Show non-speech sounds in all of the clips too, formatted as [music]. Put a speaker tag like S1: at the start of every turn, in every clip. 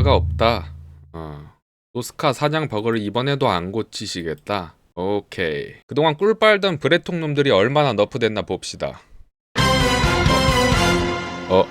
S1: 노스카가 없다. 어. 노스카 사냥 버그를 이번에도 안 고치시겠다. 오케이. 그동안 꿀 빨던 브레통 놈들이 얼마나 너프됐나 봅시다. 어. 어.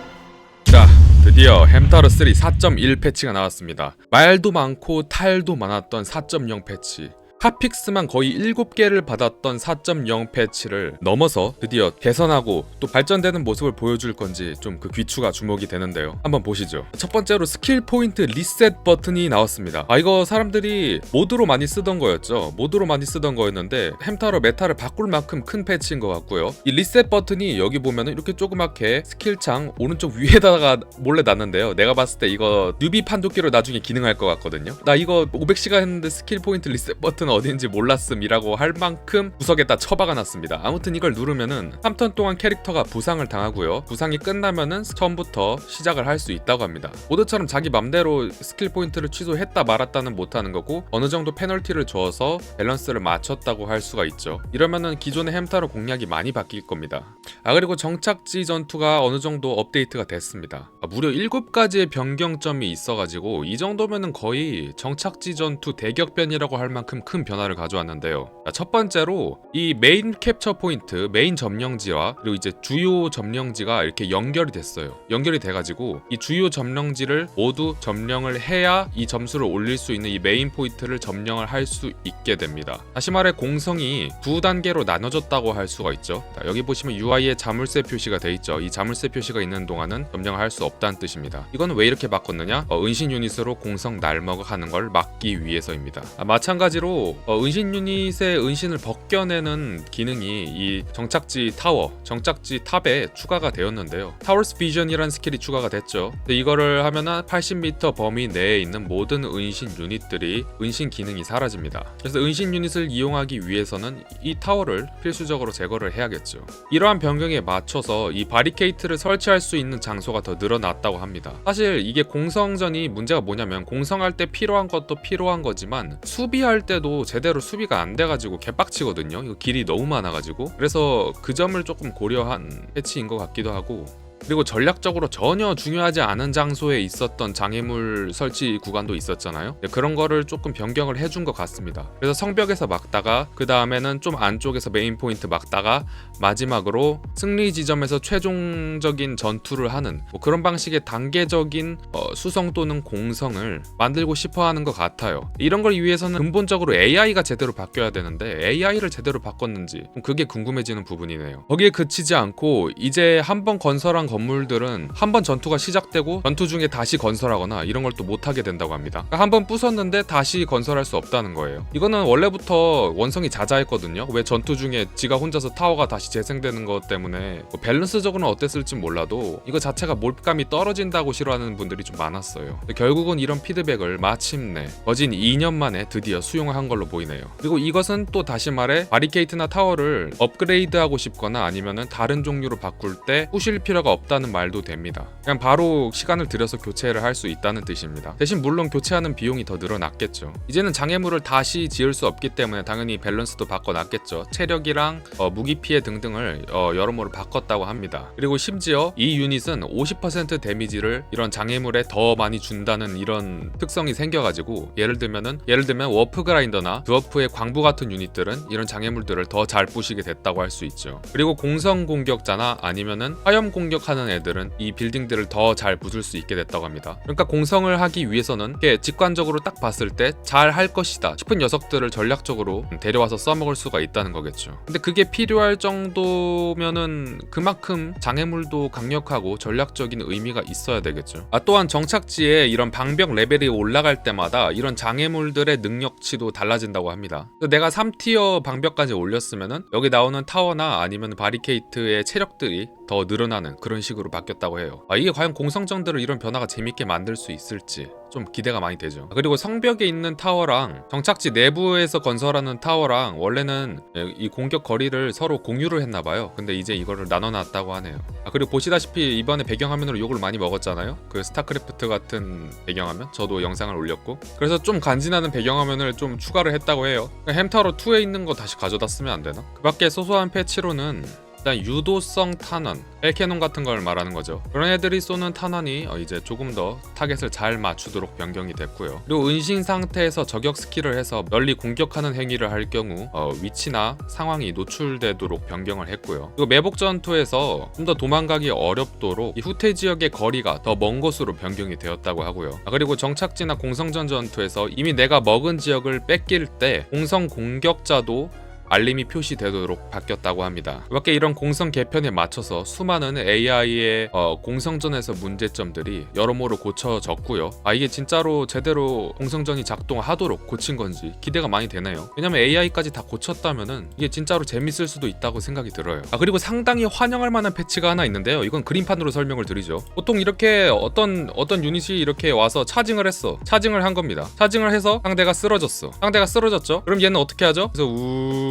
S1: 자, 드디어 햄타로 3 4.1 패치가 나왔습니다. 말도 많고 탈도 많았던 4.0 패치. 핫픽스만 거의 7개를 받았던 4.0 패치를 넘어서 드디어 개선하고 또 발전되는 모습을 보여줄 건지 좀 그 귀추가 주목이 되는데요. 한번 보시죠. 첫 번째로 스킬 포인트 리셋 버튼이 나왔습니다. 아 이거 사람들이 모드로 많이 쓰던 거였죠. 모드로 많이 쓰던 거였는데 햄타로 메타를 바꿀 만큼 큰 패치인 것 같고요. 이 리셋 버튼이 여기 보면은 이렇게 조그맣게 스킬창 오른쪽 위에다가 몰래 놨는데요. 내가 봤을 때 이거 뉴비 판도끼로 나중에 기능할 것 같거든요. 나 이거 500시간 했는데 스킬 포인트 리셋 버튼 어딘지 몰랐음이라고 할 만큼 구석에다 처박아 놨습니다. 아무튼 이걸 누르면은 3턴 동안 캐릭터가 부상을 당하고요. 부상이 끝나면은 처음부터 시작을 할 수 있다고 합니다. 모드처럼 자기 맘대로 스킬 포인트를 취소했다 말았다는 못하는 거고 어느 정도 페널티를 줘서 밸런스를 맞췄다고 할 수가 있죠. 이러면은 기존의 햄타로 공략이 많이 바뀔 겁니다. 아 그리고 정착지 전투가 어느 정도 업데이트가 됐습니다. 아, 무려 7가지의 변경점이 있어가지고 이 정도면은 거의 정착지 전투 대격변이라고 할 만큼 큰 변화를 가져왔는데요. 자, 첫 번째로 이 메인 캡처 포인트, 메인 점령지와 그리고 이제 주요 점령지가 이렇게 연결이 됐어요. 연결이 돼가지고 이 주요 점령지를 모두 점령을 해야 이 점수를 올릴 수 있는 이 메인 포인트를 점령을 할 수 있게 됩니다. 다시 말해 공성이 두 단계로 나눠졌다고 할 수가 있죠. 자, 여기 보시면 UI에 자물쇠 표시가 돼 있죠. 이 자물쇠 표시가 있는 동안은 점령을 할 수 없다는 뜻입니다. 이거는 왜 이렇게 바꿨느냐? 어, 은신 유닛으로 공성 날먹어 하는 걸 막기 위해서입니다. 아, 마찬가지로 어, 은신 유닛의 은신을 벗겨내는 기능이 이 정착지 타워, 정착지 탑에 추가가 되었는데요. 타워스 비전이라는 스킬이 추가가 됐죠. 이거를 하면 은 80m 범위 내에 있는 모든 은신 유닛들이 은신 기능이 사라집니다. 그래서 은신 유닛을 이용하기 위해서는 이 타워를 필수적으로 제거를 해야겠죠. 이러한 변경에 맞춰서 이 바리케이트를 설치할 수 있는 장소가 더 늘어났다고 합니다. 사실 이게 공성전이 문제가 뭐냐면 공성할 때 필요한 것도 필요한 거지만 수비할 때도 제대로 수비가 안 돼가지고 개빡치거든요. 이거 길이 너무 많아가지고 그래서 그 점을 조금 고려한 패치인 것 같기도 하고 그리고 전략적으로 전혀 중요하지 않은 장소에 있었던 장애물 설치 구간도 있었잖아요. 네, 그런 거를 조금 변경을 해준 것 같습니다. 그래서 성벽에서 막다가 그 다음에는 좀 안쪽에서 메인 포인트 막다가 마지막으로 승리 지점에서 최종적인 전투를 하는 뭐 그런 방식의 단계적인 어, 수성 또는 공성을 만들고 싶어 하는 것 같아요. 이런 걸 위해서는 근본적으로 AI가 제대로 바뀌어야 되는데 AI를 제대로 바꿨는지 그게 궁금해지는 부분이네요. 거기에 그치지 않고 이제 한번 건설한 건물들은 한번 전투가 시작되고 전투 중에 다시 건설하거나 이런 걸 또 못하게 된다고 합니다. 그러니까 한번 부쉈는데 다시 건설할 수 없다는 거예요. 이거는 원래부터 원성이 자자했거든요. 왜 전투 중에 지가 혼자서 타워가 다시 재생되는 것 때문에 뭐 밸런스적으로는 어땠을지 몰라도 이거 자체가 몰감이 떨어진다고 싫어하는 분들이 좀 많았어요. 결국은 이런 피드백을 마침내 거진 2년 만에 드디어 수용을 한 걸로 보이네요. 그리고 이것은 또 다시 말해 바리케이트나 타워를 업그레이드하고 싶거나 아니면은 다른 종류로 바꿀 때 부실 필요가 없 다는 말도 됩니다. 그냥 바로 시간을 들여서 교체를 할 수 있다는 뜻입니다. 대신 물론 교체하는 비용이 더 늘어났겠죠. 이제는 장애물을 다시 지을 수 없기 때문에 당연히 밸런스도 바꿔놨겠죠. 체력이랑 어, 무기 피해 등등을 어, 여러모로 바꿨다고 합니다. 그리고 심지어 이 유닛은 50% 데미지를 이런 장애물에 더 많이 준다는 이런 특성이 생겨가지고 예를 들면은 예를 들면 워프 그라인더나 드워프의 광부 같은 유닛들은 이런 장애물들을 더 잘 부시게 됐다고 할 수 있죠. 그리고 공성 공격자나 아니면은 화염 공격 하는 애들은 이 빌딩들을 더 잘 부술 수 있게 됐다고 합니다. 그러니까 공성을 하기 위해서는 이게 직관적으로 딱 봤을 때 잘 할 것이다 싶은 녀석들을 전략적으로 데려와서 써먹을 수가 있다는 거겠죠. 근데 그게 필요할 정도면은 그만큼 장애물도 강력하고 전략적인 의미가 있어야 되겠죠. 아 또한 정착지에 이런 방벽 레벨이 올라갈 때마다 이런 장애물들의 능력치도 달라진다고 합니다. 내가 3티어 방벽까지 올렸으면은 여기 나오는 타워나 아니면 바리케이트의 체력들이 더 늘어나는 그런 식으로 바뀌었다고 해요. 아, 이게 과연 공성전들을 이런 변화가 재밌게 만들 수 있을지 좀 기대가 많이 되죠. 아, 그리고 성벽에 있는 타워랑 정착지 내부에서 건설하는 타워랑 원래는 이 공격 거리를 서로 공유를 했나 봐요. 근데 이제 이거를 나눠 놨다고 하네요. 아, 그리고 보시다시피 이번에 배경화면으로 욕을 많이 먹었잖아요. 그 스타크래프트 같은 배경화면 저도 영상을 올렸고 그래서 좀 간지나는 배경화면을 좀 추가를 했다고 해요. 햄타로 2에 있는 거 다시 가져다 쓰면 안 되나? 그 밖에 소소한 패치로는 일단 유도성 탄원, 헬캐논 같은 걸 말하는 거죠. 그런 애들이 쏘는 탄원이 어, 이제 조금 더 타겟을 잘 맞추도록 변경이 됐고요. 그리고 은신 상태에서 저격 스킬을 해서 널리 공격하는 행위를 할 경우 어, 위치나 상황이 노출되도록 변경을 했고요. 그리고 매복 전투에서 좀 더 도망가기 어렵도록 이 후퇴 지역의 거리가 더 먼 곳으로 변경이 되었다고 하고요. 아, 그리고 정착지나 공성전 전투에서 이미 내가 먹은 지역을 뺏길 때 공성 공격자도 알림이 표시되도록 바뀌었다고 합니다. 밖에 이런 공성 개편에 맞춰서 수많은 AI의 어, 공성전에서 문제점들이 여러모로 고쳐졌고요. 아 이게 진짜로 제대로 공성전이 작동하도록 고친 건지 기대가 많이 되네요. 왜냐면 AI까지 다 고쳤다면은 이게 진짜로 재밌을 수도 있다고 생각이 들어요. 아 그리고 상당히 환영할 만한 패치가 하나 있는데요. 이건 그림판으로 설명을 드리죠. 보통 이렇게 어떤 어떤 유닛이 이렇게 와서 차징을 했어. 차징을 한 겁니다. 차징을 해서 상대가 쓰러졌어. 상대가 쓰러졌죠. 그럼 얘는 어떻게 하죠? 그래서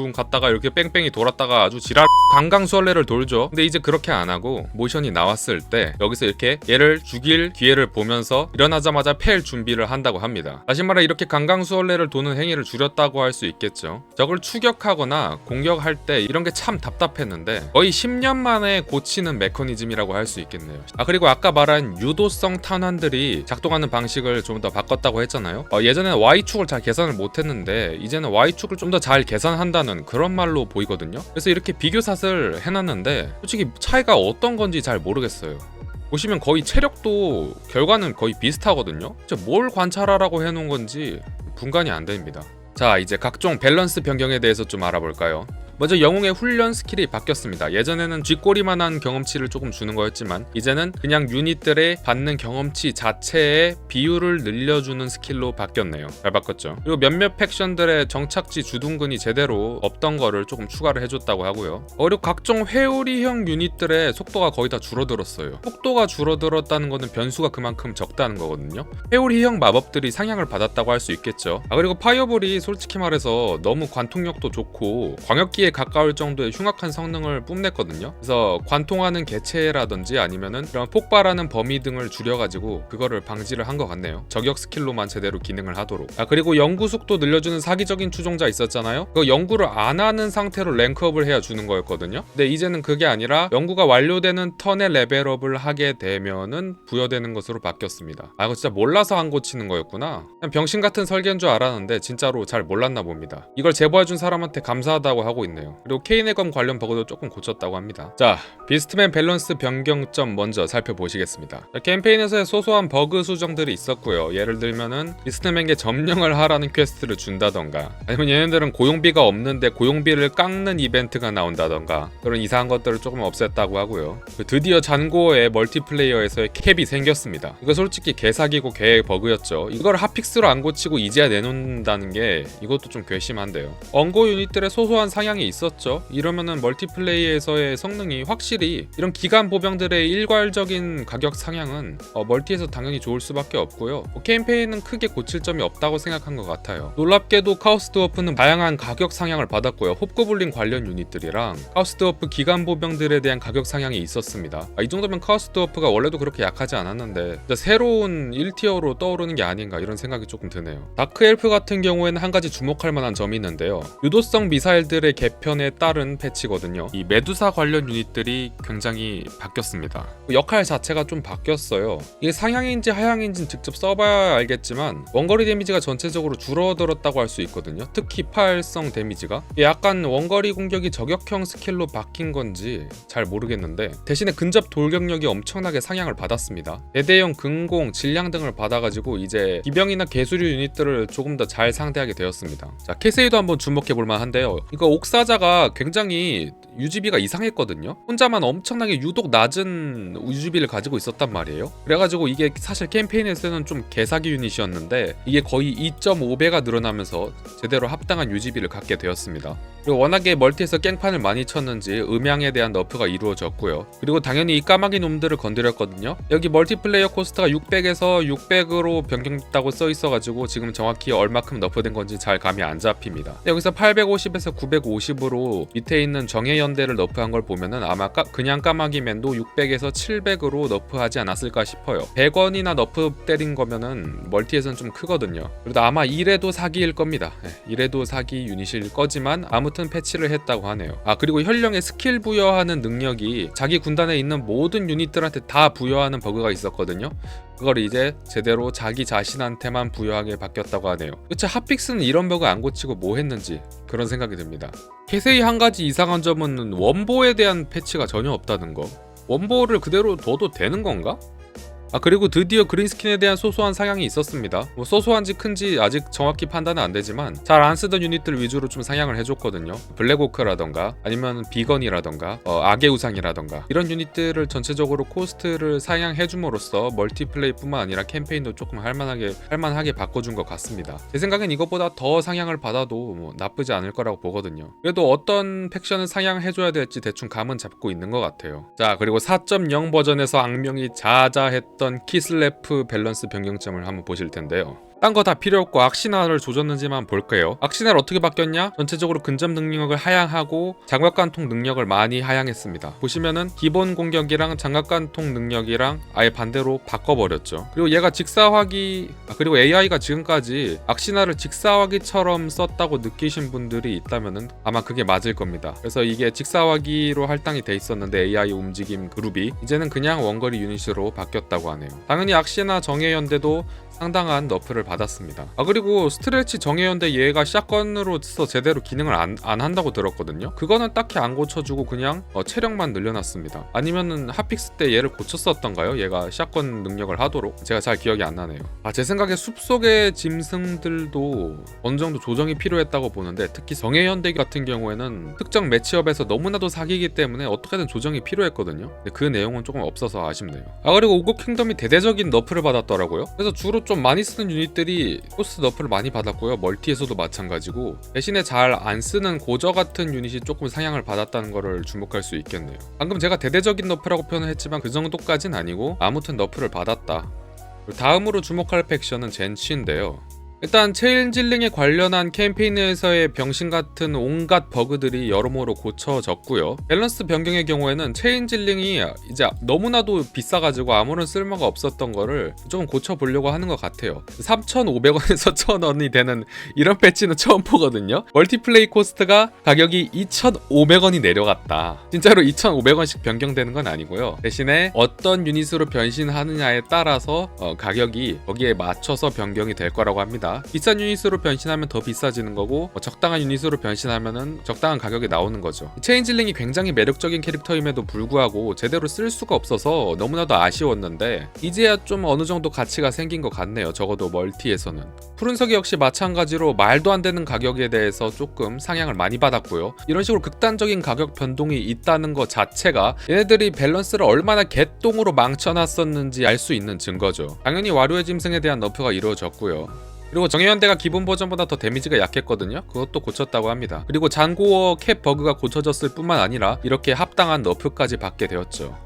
S1: 웅 갔다가 이렇게 뺑뺑이 돌았다가 아주 지랄 강강수월래를 돌죠. 근데 이제 그렇게 안 하고 모션이 나왔을 때 여기서 이렇게 얘를 죽일 기회를 보면서 일어나자마자 팰 준비를 한다고 합니다. 다시 말해 이렇게 강강수월래를 도는 행위를 줄였다고 할 수 있겠죠. 적을 추격하거나 공격할 때 이런 게 참 답답했는데 거의 10년 만에 고치는 메커니즘이라고 할 수 있겠네요. 아 그리고 아까 말한 유도성 탄환들이 작동하는 방식을 좀 더 바꿨다고 했잖아요. 어, 예전에는 Y축을 잘 계산을 못했는데 이제는 Y축을 좀 더 잘 계산한다는 그런 말로 보이거든요. 그래서 이렇게 비교샷을 해놨는데 솔직히 차이가 어떤 건지 잘 모르겠어요. 보시면 거의 체력도 결과는 거의 비슷하거든요. 뭘 관찰하라고 해놓은 건지 분간이 안 됩니다. 자 이제 각종 밸런스 변경에 대해서 좀 알아볼까요? 먼저 영웅의 훈련 스킬이 바뀌었습니다. 예전에는 쥐꼬리만한 경험치를 조금 주는 거였지만 이제는 그냥 유닛들의 받는 경험치 자체의 비율을 늘려주는 스킬로 바뀌었네요. 잘 바꿨죠. 그리고 몇몇 팩션들의 정착지 주둔근이 제대로 없던 거를 조금 추가를 해줬다고 하고요. 어, 그리고 각종 회오리형 유닛들의 속도가 거의 다 줄어들었어요. 속도가 줄어들었다는 거는 변수가 그만큼 적다는 거거든요. 회오리형 마법들이 상향을 받았다고 할 수 있겠죠. 아 그리고 파이어볼이 솔직히 말해서 너무 관통력도 좋고 광역기에 가까울 정도의 흉악한 성능을 뽐냈거든요. 그래서 관통하는 개체라든지 아니면은 이런 폭발하는 범위 등을 줄여가지고 그거를 방지를 한 것 같네요. 저격 스킬로만 제대로 기능을 하도록. 아 그리고 연구 속도 늘려주는 사기적인 추종자 있었잖아요. 그 연구를 안 하는 상태로 랭크업을 해야 주는 거였거든요. 근데 이제는 그게 아니라 연구가 완료되는 턴에 레벨업을 하게 되면은 부여되는 것으로 바뀌었습니다. 아 이거 진짜 몰라서 한 고치는 거였구나. 병신 같은 설계인 줄 알았는데 진짜로 잘 몰랐나 봅니다. 이걸 제보해준 사람한테 감사하다고 하고 있네 요. 그리고 케인의 검 관련 버그도 조금 고쳤다고 합니다. 자, 비스트맨 밸런스 변경점 먼저 살펴보시겠습니다. 자, 캠페인에서의 소소한 버그 수정들이 있었고요. 예를 들면은 비스트맨에게 점령을 하라는 퀘스트를 준다던가 아니면 얘네들은 고용비가 없는데 고용비를 깎는 이벤트가 나온다던가 그런 이상한 것들을 조금 없앴다고 하고요. 그 드디어 잔고의 멀티플레이어에서의 캡이 생겼습니다. 이거 솔직히 개사기고 개 버그였죠. 이걸 핫픽스로 안 고치고 이제야 내놓는다는 게 이것도 좀 괘씸한데요. 언고 유닛들의 소소한 상향이 있었죠. 이러면은 멀티플레이에서의 성능이 확실히 이런 기간 보병들의 일괄적인 가격 상향은 어, 멀티에서 당연히 좋을 수밖에 없고요. 뭐 캠페인은 크게 고칠 점이 없다고 생각한 것 같아요. 놀랍게도 카우스 드워프는 다양한 가격 상향을 받았고요. 홉고블린 관련 유닛들이랑 카우스 드워프 기간 보병들에 대한 가격 상향이 있었습니다. 아, 이 정도면 카우스 드워프가 원래도 그렇게 약하지 않았는데 새로운 1티어로 떠오르는 게 아닌가 이런 생각이 조금 드네요. 다크 엘프 같은 경우에는 한 가지 주목할 만한 점이 있는데요. 유도성 미사일들의 개편에 따른 패치거든요. 이 메두사 관련 유닛들이 굉장히 바뀌었습니다. 그 역할 자체가 좀 바뀌었어요. 이게 상향인지 하향인지 직접 써봐야 알겠지만 원거리 데미지가 전체적으로 줄어들었다고 할 수 있거든요. 특히 파일성 데미지가 약간 원거리 공격이 저격형 스킬로 바뀐 건지 잘 모르겠는데 대신에 근접 돌격력이 엄청나게 상향을 받았습니다. 대대형 근공, 질량 등을 받아가지고 이제 기병이나 개수류 유닛들을 조금 더 잘 상대하게 되었습니다. 자 캐세이도 한번 주목해 볼 만한데요. 이거 옥사 자가 굉장히 유지비가 이상했거든요. 혼자만 엄청나게 유독 낮은 유지비를 가지고 있었단 말이에요. 그래가지고 이게 사실 캠페인에서는 좀 개사기 유닛이었는데 이게 거의 2.5배가 늘어나면서 제대로 합당한 유지비를 갖게 되었습니다. 그리고 워낙에 멀티에서 깽판을 많이 쳤는지 음향에 대한 너프가 이루어졌고요. 그리고 당연히 이 까마귀 놈들을 건드렸거든요. 여기 멀티플레이어 코스트가 600에서 600으로 변경됐다고 써 있어가지고 지금 정확히 얼마큼 너프된 건지 잘 감이 안 잡힙니다. 여기서 850에서 950으로 밑에 있는 정예연 대를 너프한 걸 보면은 아마 까, 그냥 까마귀맨도 600에서 700으로 너프하지 않았을까 싶어요. 100원이나 너프 때린 거면은 멀티에서는 좀 크거든요. 그래도 아마 이래도 사기일 겁니다. 네, 이래도 사기 유닛일 거지만 아무튼 패치를 했다고 하네요. 아 그리고 현령의 스킬 부여하는 능력이 자기 군단에 있는 모든 유닛들한테 다 부여하는 버그가 있었거든요. 그걸 이제 제대로 자기 자신한테만 부여하게 바뀌었다고 하네요. 대체 핫픽스는 이런 버그 안 고치고 뭐 했는지 그런 생각이 듭니다. 캐세이 한 가지 이상한 점은 원보에 대한 패치가 전혀 없다는 거. 원보를 그대로 둬도 되는 건가? 아 그리고 드디어 그린스킨에 대한 소소한 상향이 있었습니다. 뭐 소소한지 큰지 아직 정확히 판단은 안 되지만 잘 안 쓰던 유닛들 위주로 좀 상향을 해줬거든요. 블랙오크라던가 아니면 비건이라던가 어, 악의 우상이라던가 이런 유닛들을 전체적으로 코스트를 상향해줌으로써 멀티플레이뿐만 아니라 캠페인도 조금 할만하게 할만하게 바꿔준 것 같습니다. 제 생각엔 이것보다 더 상향을 받아도 뭐 나쁘지 않을 거라고 보거든요. 그래도 어떤 팩션을 상향해줘야 될지 대충 감은 잡고 있는 것 같아요. 자 그리고 4.0 버전에서 악명이 자자했던 키슬래프 밸런스 변경점을 한번 보실 텐데요. 딴 거 다 필요 없고 악신화를 조졌는지만 볼게요. 악신화를 어떻게 바뀌었냐? 전체적으로 근접 능력을 하향하고 장갑관통 능력을 많이 하향했습니다. 보시면은 기본 공격이랑 장갑관통 능력이랑 아예 반대로 바꿔버렸죠. 그리고 얘가 직사화기 아, 그리고 AI가 지금까지 악신화를 직사화기처럼 썼다고 느끼신 분들이 있다면은 아마 그게 맞을 겁니다. 그래서 이게 직사화기로 할당이 돼 있었는데 AI 움직임 그룹이 이제는 그냥 원거리 유닛으로 바뀌었다고 하네요. 당연히 악신화 정예연대도 상당한 너프를 받았습니다. 아 그리고 스트레치 정예연대 얘가 샷건으로서 제대로 기능을 안, 안 한다고 들었거든요. 그거는 딱히 안 고쳐주고 그냥 어, 체력만 늘려놨습니다. 아니면은 핫픽스 때 얘를 고쳤었던가요? 얘가 샷건 능력을 하도록 제가 잘 기억이 안 나네요. 아 제 생각에 숲속의 짐승들도 어느 정도 조정이 필요했다고 보는데 특히 정예연대 같은 경우에는 특정 매치업에서 너무나도 사기이기 때문에 어떻게든 조정이 필요했거든요. 근데 그 내용은 조금 없어서 아쉽네요. 아 그리고 오고 킹덤이 대대적인 너프를 받았더라고요. 그래서 주로 좀 많이 쓰는 유닛들이 코스트 너프를 많이 받았고요. 멀티에서도 마찬가지고 대신에 잘 안 쓰는 고저 같은 유닛이 조금 상향을 받았다는 거를 주목할 수 있겠네요. 방금 제가 대대적인 너프라고 표현을 했지만 그 정도까진 아니고 아무튼 너프를 받았다. 다음으로 주목할 팩션은 젠치인데요. 일단 체인질링에 관련한 캠페인에서의 병신 같은 온갖 버그들이 여러모로 고쳐졌고요. 밸런스 변경의 경우에는 체인질링이 이제 너무나도 비싸가지고 아무런 쓸모가 없었던 거를 좀 고쳐보려고 하는 것 같아요. 3,500원에서 1,000원이 [laughs] 되는 이런 패치는 처음 보거든요. 멀티플레이 코스트가 가격이 2,500원이 내려갔다. 진짜로 2,500원씩 변경되는 건 아니고요. 대신에 어떤 유닛으로 변신하느냐에 따라서 어, 가격이 거기에 맞춰서 변경이 될 거라고 합니다. 비싼 유닛으로 변신하면 더 비싸지는 거고 뭐 적당한 유닛으로 변신하면은 적당한 가격이 나오는 거죠. 체인질링이 굉장히 매력적인 캐릭터임에도 불구하고 제대로 쓸 수가 없어서 너무나도 아쉬웠는데 이제야 좀 어느 정도 가치가 생긴 것 같네요. 적어도 멀티에서는. 푸른석이 역시 마찬가지로 말도 안 되는 가격에 대해서 조금 상향을 많이 받았고요. 이런 식으로 극단적인 가격 변동이 있다는 것 자체가 얘네들이 밸런스를 얼마나 개똥으로 망쳐놨었는지 알 수 있는 증거죠. 당연히 와류의 짐승에 대한 너프가 이루어졌고요. 그리고 정예현대가 기본 버전보다 더 데미지가 약했거든요. 그것도 고쳤다고 합니다. 그리고 잔고어 캡 버그가 고쳐졌을 뿐만 아니라 이렇게 합당한 너프까지 받게 되었죠.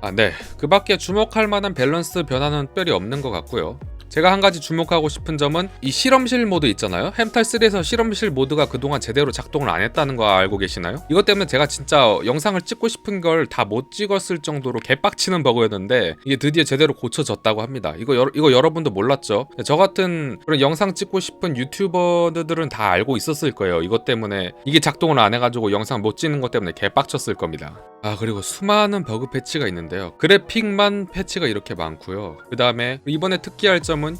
S1: 아, 네. 그 밖에 주목할 만한 밸런스 변화는 특별히 없는 것 같고요. 제가 한 가지 주목하고 싶은 점은 이 실험실 모드 있잖아요. 햄탈3에서 실험실 모드가 그동안 제대로 작동을 안 했다는 거 알고 계시나요? 이것 때문에 제가 진짜 영상을 찍고 싶은 걸 다 못 찍었을 정도로 개빡치는 버그였는데 이게 드디어 제대로 고쳐졌다고 합니다. 이거 여, 이거 여러분도 몰랐죠? 저 같은 그런 영상 찍고 싶은 유튜버들은 다 알고 있었을 거예요. 이것 때문에 이게 작동을 안 해가지고 영상 못 찍는 것 때문에 개빡쳤을 겁니다. 아 그리고 수많은 버그 패치가 있는데요. 그래픽만 패치가 이렇게 많고요. 그 다음에 이번에 특기할 점은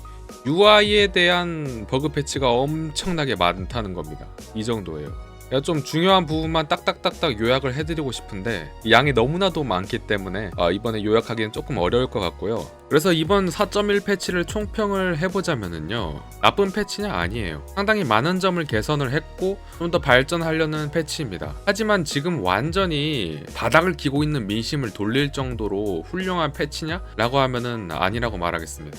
S1: UI에 대한 버그 패치가 엄청나게 많다는 겁니다. 이 정도예요. 좀 중요한 부분만 딱딱딱딱 요약을 해드리고 싶은데 이 양이 너무나도 많기 때문에 아, 이번에 요약하기는 조금 어려울 것 같고요. 그래서 이번 4.1 패치를 총평을 해보자면은요 나쁜 패치냐 아니에요. 상당히 많은 점을 개선을 했고 좀 더 발전하려는 패치입니다. 하지만 지금 완전히 바닥을 기고 있는 민심을 돌릴 정도로 훌륭한 패치냐?라고 하면은 아니라고 말하겠습니다.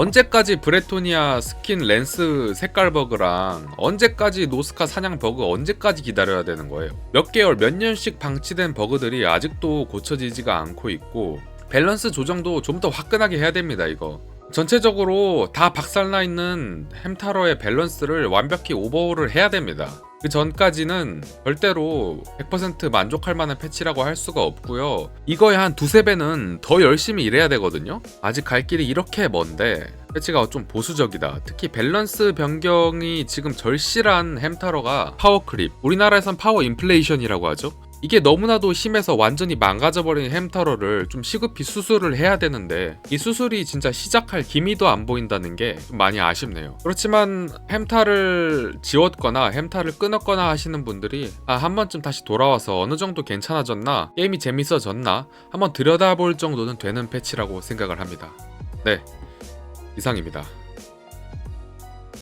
S1: 언제까지 브레토니아 스킨 렌스 색깔 버그랑 언제까지 노스카 사냥 버그 언제까지 기다려야 되는 거예요? 몇 개월, 몇 년씩 방치된 버그들이 아직도 고쳐지지가 않고 있고 밸런스 조정도 좀 더 화끈하게 해야 됩니다, 이거. 전체적으로 다 박살나 있는 햄타러의 밸런스를 완벽히 오버홀을 해야 됩니다. 그 전까지는 절대로 100% 만족할 만한 패치라고 할 수가 없고요. 이거에 한 두세 배는 더 열심히 일해야 되거든요. 아직 갈 길이 이렇게 먼데 패치가 좀 보수적이다. 특히 밸런스 변경이 지금 절실한 햄타러가 파워 크립. 우리나라에선 파워 인플레이션이라고 하죠. 이게 너무나도 심해서 완전히 망가져버린 햄타러를 좀 시급히 수술을 해야 되는데 이 수술이 진짜 시작할 기미도 안 보인다는 게좀 많이 아쉽네요. 그렇지만 햄타를 지웠거나 햄타를 끊었거나 하시는 분들이 아, 한 번쯤 다시 돌아와서 어느 정도 괜찮아졌나 게임이 재밌어졌나 한번 들여다볼 정도는 되는 패치라고 생각을 합니다. 네 이상입니다.